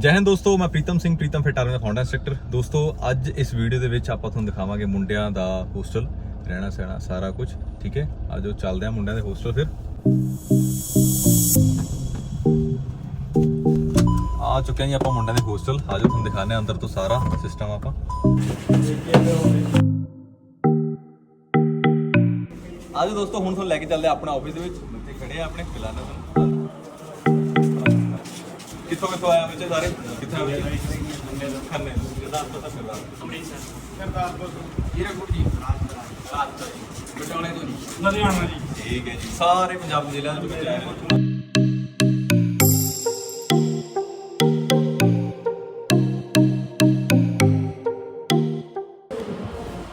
ਜੈ ਹਿੰਦ ਦੋਸਤੋ, ਮੈਂ ਪ੍ਰੀਤਮ ਸਿੰਘ, ਪ੍ਰੀਤਮ ਫਿਟ ਦਾ ਫਾਊਂਡਰ ਇੰਸਟ੍ਰਕਟਰ ਦੋਸਤੋ, ਅੱਜ ਇਸ ਵੀਡੀਓ ਦੇ ਵਿੱਚ ਆਪਾਂ ਤੁਹਾਨੂੰ ਦਿਖਾਵਾਂਗੇ ਮੁੰਡਿਆਂ ਦਾ ਹੋਸਟਲ ਰਹਿਣਾ ਸਹਿਣਾ ਸਾਰਾ ਕੁਝ, ਠੀਕ ਹੈ? ਆਜੋ ਚੱਲਦੇ ਆ ਮੁੰਡਿਆਂ ਦੇ ਹੋਸਟਲ ਫਿਰ। ਆ ਚੁੱਕੇ ਹਾਂ ਜੀ ਆਪਾਂ ਮੁੰਡਿਆਂ ਦੇ ਹੋਸਟਲ ਆਜੋ ਤੁਹਾਨੂੰ ਦਿਖਾਉਂਦੇ ਹਾਂ ਅੰਦਰ ਤੋਂ ਸਾਰਾ ਸਿਸਟਮ ਆਪਾਂ। ਆਜੋ ਦੋਸਤੋ, ਹੁਣ ਤੁਹਾਨੂੰ ਲੈ ਕੇ ਚੱਲਦੇ ਆ ਆਪਣਾ ਆਫਿਸ ਦੇ ਵਿੱਚ। ਇੱਥੇ ਖੜੇ ਆ ਆਪਣੇ ਫਿਲਾਨਾ ਤੁਹਾਨੂੰ। ਕਿੱਥੋਂ ਕਿੱਥੋਂ ਆਇਆ ਬੱਚੇ ਸਾਰੇ? ਕਿੱਥੇ ਆਏ ਖੰਨੇ। ਗੁਰਦਾਸਪੁਰ ਤੋਂ ਫਿਲਹਾਲ ਹੀਰਾਕੋਟ ਜੀ। ਬਟਾਲੇ ਤੋਂ ਜੀ। ਲੁਧਿਆਣਾ ਜੀ। ਠੀਕ ਹੈ ਜੀ। ਸਾਰੇ ਪੰਜਾਬ ਜ਼ਿਲ੍ਹਿਆਂ ਦੇ ਵਿੱਚ ਆਏ ਨੇ।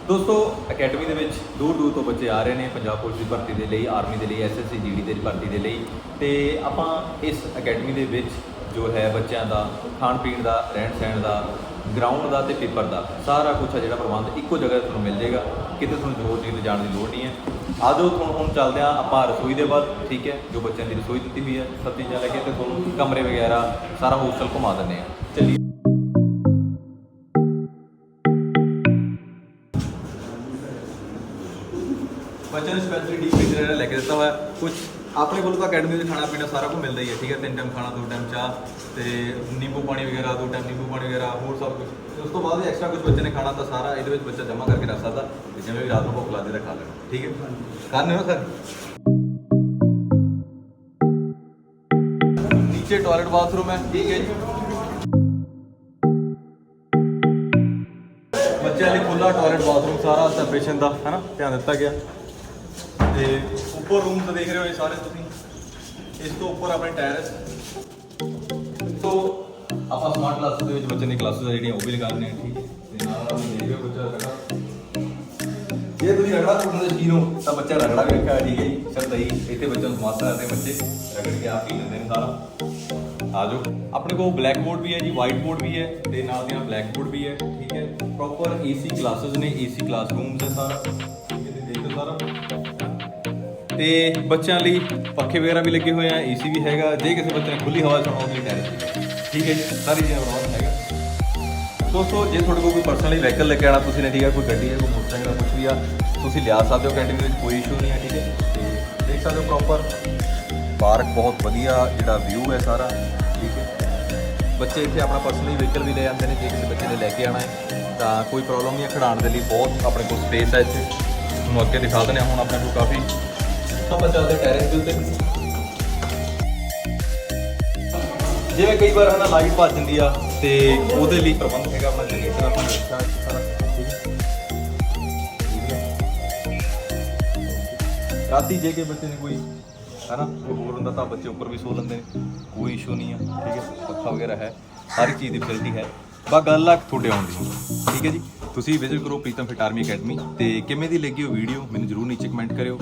ਦੋਸਤੋ ਅਕੈਡਮੀ ਦੇ ਵਿੱਚ ਦੂਰ ਦੂਰ ਤੋਂ ਬੱਚੇ ਆ ਰਹੇ ਨੇ। ਪੰਜਾਬ ਪੁਲਿਸ ਦੀ ਭਰਤੀ ਦੇ ਲਈ ਆਰਮੀ ਦੇ ਲਈ ਐਸਐਸਸੀ ਜੀਡੀ ਦੇ ਭਰਤੀ ਦੇ ਲਈ। ਤੇ ਆਪਾਂ ਇਸ ਅਕੈਡਮੀ ਦੇ ਵਿੱਚ ਜੋ ਹੈ ਬੱਚਿਆਂ ਦਾ, ਖਾਣ ਪੀਣ ਦਾ, ਰਹਿਣ ਸਹਿਣ ਦਾ ਗਰਾਊਂਡ ਦਾ ਤੇ ਪੇਪਰ ਦਾ, ਸਾਰਾ ਕੁਝ ਹੈ ਜਿਹੜਾ ਪ੍ਰਬੰਧ ਇੱਕੋ ਜਗ੍ਹਾ ਤੇ ਤੁਹਾਨੂੰ ਮਿਲ ਜਾਏਗਾ। ਕਿਤੇ ਤੁਹਾਨੂੰ ਜ਼ੋਰ ਦੀ ਜਾਣ ਦੀ ਲੋੜ ਨਹੀਂ ਹੈ। ਆਜੋ ਤੁਹਾਨੂੰ ਹੁਣ ਚੱਲਦੇ ਹਾਂ ਆਪਾਂ ਰਸੋਈ ਦੇ ਬਾਅਦ ਠੀਕ ਹੈ, ਜੋ ਬੱਚਿਆਂ ਦੀ ਰਸੋਈ ਦਿੱਤੀ ਹੋਈ ਹੈ, ਸਭ ਚੀਜ਼ਾਂ ਲੈ ਕੇ ਤੇ ਤੁਹਾਨੂੰ ਕਮਰੇ ਵਗੈਰਾ, ਸਾਰਾ ਹੋਸਟਲ ਘੁਮਾ ਦਿੰਦੇ ਆ ਚੱਲੀਏ। ਬੱਚਿਆਂ ਨੂੰ ਸਪੈਸ਼ਲੀ ਡੀ ਫੀਚਰ ਲੈ ਕੇ ਦਿੱਤਾ ਹੋਇਆ ਕੁਝ ਆਪਣੇ ਕੋਲ ਤਾਂ ਅਕੈਡਮੀ ਦੇ ਖਾਣਾ ਪੀਣਾ ਸਾਰਾ ਕੁਝ ਮਿਲਦਾ ਹੀ ਹੈ, ਠੀਕ ਹੈ, ਤਿੰਨ ਟਾਈਮ ਖਾਣਾ, ਦੋ ਟਾਈਮ ਚਾਹ ਤੇ ਨਿੰਬੂ ਪਾਣੀ ਵਗੈਰਾ, ਦੋ ਟਾਈਮ ਨਿੰਬੂ ਪਾਣੀ ਵਗੈਰਾ, ਹੋਰ ਸਭ ਕੁਝ ਉਸ ਤੋਂ ਬਾਅਦ ਐਕਸਟਰਾ ਕੁਝ ਬੱਚੇ ਨੇ ਖਾਣਾ ਤਾਂ ਸਾਰਾ ਇਹਦੇ ਵਿੱਚ ਬੱਚਾ ਜਮ੍ਹਾਂ ਕਰਕੇ ਰੱਖ ਸਕਦਾ ਤੇ ਜਿਵੇਂ ਵੀ ਰਾਤ ਨੂੰ ਭੁੱਖ ਲੱਗਦੀ ਤਾਂ ਖਾ ਲੈਣਾ, ਠੀਕ ਹੈ? ਕਰਨੇ ਹੋ ਸਰ। ਨੀਚੇ ਟਾਇਲਟ ਬਾਥਰੂਮ ਹੈ, ਠੀਕ ਹੈ ਜੀ। ਬੱਚਿਆਂ ਲਈ ਖੁੱਲਾ ਟਾਇਲਟ ਬਾਥਰੂਮ ਸਾਰਾ ਸੈਪਰੇਸ਼ਨ ਦਾ, ਹੈਨਾ, ਧਿਆਨ ਦਿੱਤਾ ਗਿਆ। ਤੇ ਉੱਪਰ ਰੂਮ ਤਾਂ ਦੇਖ ਰਹੇ ਹੋ ਇਹ ਸਾਰੇ ਤੁਸੀਂ। ਇਸ ਤੋਂ ਉੱਪਰ ਆਪਣੇ ਟੈਰਸ ਤੋਂ ਆਪਾਂ ਸਮਾਰਟ ਕਲਾਸਿਸ ਦੇ ਵਿੱਚ ਬੱਚੇ ਨੇ ਕਲਾਸਿਸ ਜਿਹੜੀਆਂ, ਉਹ ਵੀ ਲਗਾਉਣੇ ਆ, ਠੀਕ ਹੈ। ਤੇ ਨਾਲ ਆਪਾਂ ਦੇਖ ਰਹੇ ਬੱਚਾ ਰਗੜਾ ਜੇ ਤੁਸੀਂ ਰਗੜਾ ਕੁੱਟਣ ਦੇ ਸ਼ੀਰੋ ਤਾਂ ਬੱਚਾ ਰਗੜਾ ਵੀ ਰੱਖਿਆ, ਠੀਕ ਹੈ ਜੀ। ਸ਼ਰਤ ਹੀ ਇੱਥੇ ਬੱਚਿਆਂ ਨੂੰ ਸਮਾਰਟ ਕਰਦੇ ਬੱਚੇ ਰਗੜ ਕੇ ਆਪ ਹੀ ਲੈਂਦੇ ਨੇ ਸਾਰਾ। ਆ ਜਾਓ। ਆਪਣੇ ਕੋਲ ਬਲੈਕ ਬੋਰਡ ਵੀ ਹੈ ਜੀ ਵਾਈਟ ਬੋਰਡ ਵੀ ਹੈ, ਤੇ ਨਾਲ ਦੀਆਂ ਬਲੈਕ ਬੋਰਡ ਵੀ ਹੈ, ਠੀਕ ਹੈ। ਪ੍ਰੋਪਰ ਏਸੀ ਕਲਾਸਿਸ ਨੇ ਏਸੀ ਕਲਾਸਰੂਮਸ ਹੈ ਸਾਰਾ। ਠੀਕ ਦੇਖੋ ਸਾਰਾ। ਤੇ ਬੱਚਿਆਂ ਲਈ ਪੱਖੇ ਵਗੈਰਾ ਵੀ ਲੱਗੇ ਹੋਏ ਆ ਏਸੀ ਵੀ ਹੈਗਾ, ਜੇ ਕਿਸੇ ਬੱਚੇ ਨੇ ਖੁੱਲੀ ਹਵਾ ਚ ਲਈ ਟੈਰੇਸ ਵੀ ਠੀਕ ਹੈ ਜੀ, ਸਾਰੀ ਚੀਜ਼ਾਂ ਪ੍ਰਬੰਧ ਹੈਗਾ। ਦੋਸਤੋ, ਜੇ ਤੁਹਾਡੇ ਕੋਲ ਕੋਈ ਪਰਸਨਲੀ ਵਹੀਕਲ ਲੈ ਕੇ ਆਣਾ ਤੁਸੀਂ ਨੇ ਠੀਕ ਹੈ, ਕੋਈ ਗੱਡੀ ਹੈ, ਕੋਈ ਮੋਟਰਸਾਈਕਲ ਹੈ ਕੁਝ ਵੀ ਆ, ਤੁਸੀਂ ਲਿਆ ਸਕਦੇ ਹੋ ਕੈਂਟੀਨ ਵਿੱਚ, ਕੋਈ ਇਸ਼ੂ ਨਹੀਂ ਹੈ, ਠੀਕ ਹੈ ਤੇ ਦੇਖ ਸਕਦੇ ਹੋ ਪ੍ਰੋਪਰ ਪਾਰਕ ਬਹੁਤ ਵਧੀਆ, ਜਿਹੜਾ ਵਿਊ ਹੈ ਸਾਰਾ, ਠੀਕ ਹੈ। ਬੱਚੇ ਇੱਥੇ ਆਪਣਾ ਪਰਸਨਲੀ ਵਹੀਕਲ ਵੀ ਲੈ ਜਾਂਦੇ ਨੇ, ਜੇ ਕਿਸੇ ਬੱਚੇ ਨੇ ਲੈ ਕੇ ਆਣਾ ਹੈ, ਤਾਂ ਕੋਈ ਪ੍ਰੋਬਲਮ ਨਹੀਂ ਹੈ, ਖੜਾਉਣ ਦੇ ਲਈ ਬਹੁਤ ਆਪਣੇ ਕੋਲ ਸਪੇਸ ਹੈ ਇੱਥੇ। ਤੁਹਾਨੂੰ ਅੱਗੇ ਦਿਖਾ ਦਿੰਦੇ ਹਾਂ, ਹੁਣ ਆਪਣੇ ਕੋਲ ਕਾਫੀ ਆਪਾਂ ਚੱਲਦੇ ਟੈਰੇਸ ਦੇ ਉੱਤੇ। ਜਿਵੇਂ ਕਈ ਵਾਰ ਹਨਾ ਲਾਈਟ ਭੱਜ ਜਾਂਦੀ ਆ ਤੇ ਉਹਦੇ ਲਈ ਪ੍ਰਬੰਧ ਹੈਗਾ ਆਪਣਾ ਜਨਰੇਟਰ ਆਪਾਂ ਰੱਖਿਆ ਸਾਰਾ ਰਾਤੀ ਜੇ ਕੇ ਬੱਚੇ ਨੇ ਕੋਈ ਹਨਾ ਕੋਈ ਹੋਰ ਹੁੰਦਾ ਤਾਂ ਬੱਚੇ ਉੱਪਰ ਵੀ ਸੋ ਲੈਂਦੇ ਨੇ। ਕੋਈ ਇਸ਼ੂ ਨਹੀਂ ਆ, ਠੀਕ ਹੈ ਪੱਖਾ ਵਗੈਰਾ ਹੈ, ਹਰ ਇੱਕ ਚੀਜ਼ ਦੀ ਫੈਸਿਲਿਟੀ ਹੈ। ਬਾ ਗੱਲ ਆ ਤੁਹਾਡੇ ਆਉਣ ਦੀ। ਠੀਕ ਹੈ ਜੀ? ਤੁਸੀਂ ਵਿਜ਼ਿਟ ਕਰੋ ਪ੍ਰੀਤਮ ਫਿਟ ਆਰਮੀ ਅਕੈਡਮੀ ਤੇ ਕਿਵੇਂ ਦੀ ਲੱਗੀ ਉਹ ਵੀਡੀਓ ਮੈਨੂੰ ਜਰੂਰ ਨੀਚੇ ਕਮੈਂਟ ਕਰਿਓ।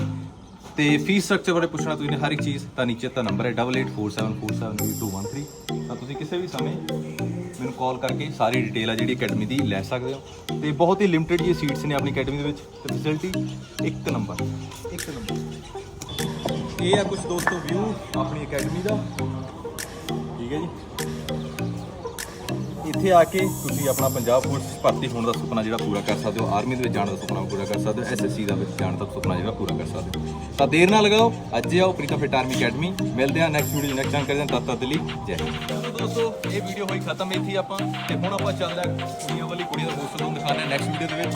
ਤੇ ਫੀਸ ਸਟਰਕਚਰ ਬਾਰੇ ਪੁੱਛਣਾ ਤੁਸੀਂ ਨੇ ਹਰ ਇੱਕ ਚੀਜ਼ ਤਾਂ ਨੀਚੇ ਤਾਂ ਨੰਬਰ ਹੈ 8847470213 ਤਾਂ ਤੁਸੀਂ ਕਿਸੇ ਵੀ ਸਮੇਂ ਮੈਨੂੰ ਕਾਲ ਕਰਕੇ ਸਾਰੀ ਡਿਟੇਲ ਆ ਜਿਹੜੀ ਅਕੈਡਮੀ ਦੀ ਲੈ ਸਕਦੇ ਹੋ। ਤੇ ਬਹੁਤ ਹੀ ਲਿਮਟਿਡ ਜੀ ਸੀਟਸ ਨੇ ਆਪਣੀ ਅਕੈਡਮੀ ਦੇ ਵਿੱਚ। ਤੇ ਫੈਸਿਲਿਟੀ ਇੱਕ ਨੰਬਰ ਇੱਕ ਨੰਬਰ ਇਹ ਆ ਕੁਝ ਦੋਸਤੋ ਵਿਊ ਆਪਣੀ ਅਕੈਡਮੀ ਦਾ। ਠੀਕ ਹੈ ਜੀ। ਇੱਥੇ ਆ ਕੇ ਤੁਸੀਂ ਆਪਣਾ ਪੰਜਾਬ ਪੁਲਿਸ 'ਚ ਭਰਤੀ ਹੋਣ ਦਾ ਸੁਪਨਾ ਜਿਹੜਾ ਪੂਰਾ ਕਰ ਸਕਦੇ ਹੋ, ਆਰਮੀ ਦੇ ਵਿੱਚ ਜਾਣ ਦਾ ਸੁਪਨਾ ਪੂਰਾ ਕਰ ਸਕਦੇ ਹੋ ਐਸਐਸਸੀ ਦਾ ਵਿੱਚ ਜਾਣ ਦਾ ਸੁਪਨਾ ਜਿਹੜਾ ਪੂਰਾ ਕਰ ਸਕਦੇ ਹੋ। ਤਾਂ ਦੇਰ ਨਾ ਲਗਾਓ, ਅੱਜ ਆਓ ਪ੍ਰੀਤਾ ਫਿਟ ਆਰਮੀ ਅਕੈਡਮੀ, ਮਿਲਦੇ ਹਾਂ ਨੈਕਸਟ ਵੀਡੀਓ ਨੈਕਸਟ ਟਾਈਮ ਕਰਦੇ ਹਾਂ ਤਦ ਤੱਕ ਲਈ ਜੈ ਹਿੰਦ। ਦੋਸਤੋ, ਇਹ ਵੀਡੀਓ ਹੋਈ ਖਤਮ ਇੱਥੇ ਆਪਾਂ, ਤੇ ਹੁਣ ਆਪਾਂ ਚੱਲਦਾ ਕੁੜੀਆਂ ਵਾਲੀ, ਕੁੜੀਆਂ ਦਾ ਦੋਸਤ ਨੂੰ ਦਿਖਾਉਂਦੇ ਹਾਂ ਨੈਕਸਟ ਵੀਡੀਓ ਦੇ ਵਿੱਚ।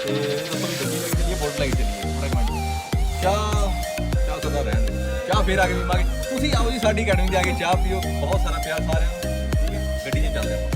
ਤੇ ਦੱਸੋ ਵੀ ਗੱਡੀ ਲੈ ਕੇ ਚੱਲੀਏ ਬੋਟ ਲੈ ਕੇ ਚੱਲੀਏ ਥੋੜਾ ਕਮੈਂਟ ਚਾਹ ਚਾਹ ਸਦਾ ਰਹਿਣ ਚਾਹ ਫੇਰ ਆ ਕੇ ਪੀਵਾਂਗੇ। ਤੁਸੀਂ ਆਓ ਜੀ ਸਾਡੀ ਅਕੈਡਮੀ ਦੇ ਆ ਕੇ ਚਾਹ ਪੀਓ। ਬਹੁਤ ਸਾਰਾ ਪਿਆਰ ਸਾਰਿਆਂ ਨੂੰ। ਗੱਡੀ 'ਚ ਚੱਲਦੇ ਆਪਾਂ।